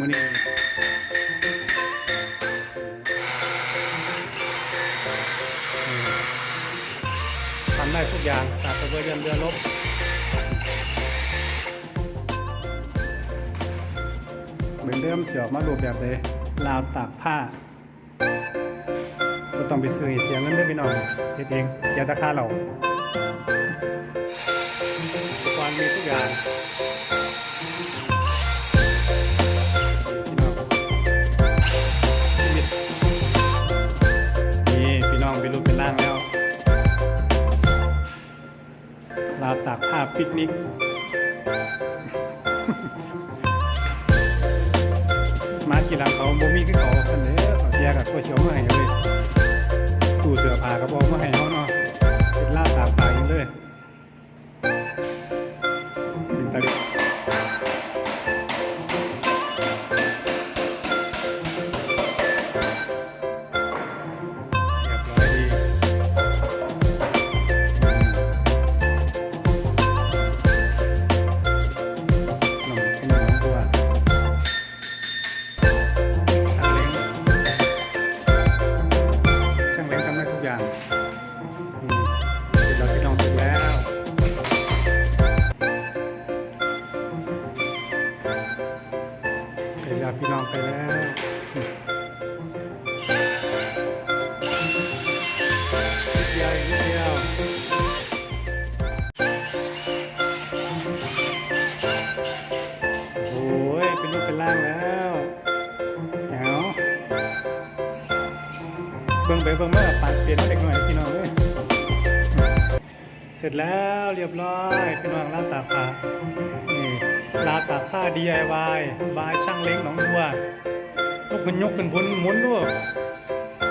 มื้อนี้ทำได้ทุกอย่างสาดตะเวนเรือเรือลบเหมือนเดิมเสียออกมารูแบบเลยราวตากผ้าก็ต้องไปซื้อเสียเงินเด้พี่น้องเฮ็ดเองอย่าตะค่าเราอุปกรณ์มีทุกอย่าง ลาวตากผ้าปิกนิกมากี่หลังเขาบ่มีคือเขาคันเด้อเขาแยกกับตัวเชียวมาให้เลยตู้เสื้อผ้าก็บอกมาให้เขาเนาะเป็นลาวตากผ้าอย่างเลยเป็นตาลิ เสร็จแล้วพี่น้องไปแล้วนิดเดียวอีกนิดเดียวโอ้ยเป็นรูปเป็นร่างแล้วแจ๋วเบิ่งไปเบิ่งมาปากเปลี่ยนเล็กหน่อยพี่น้องเลยเสร็จแล้วเรียบร้อยพี่น้องลาวตากผ้าย ลาตากผ้า DIY บายช่างเล้งหนองบัวลูกมันยกขึ้นบนหมุนด้วย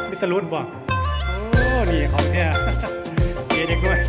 มิตรลุดบ่โอ้นี่ของแท้เกเด็กด้วย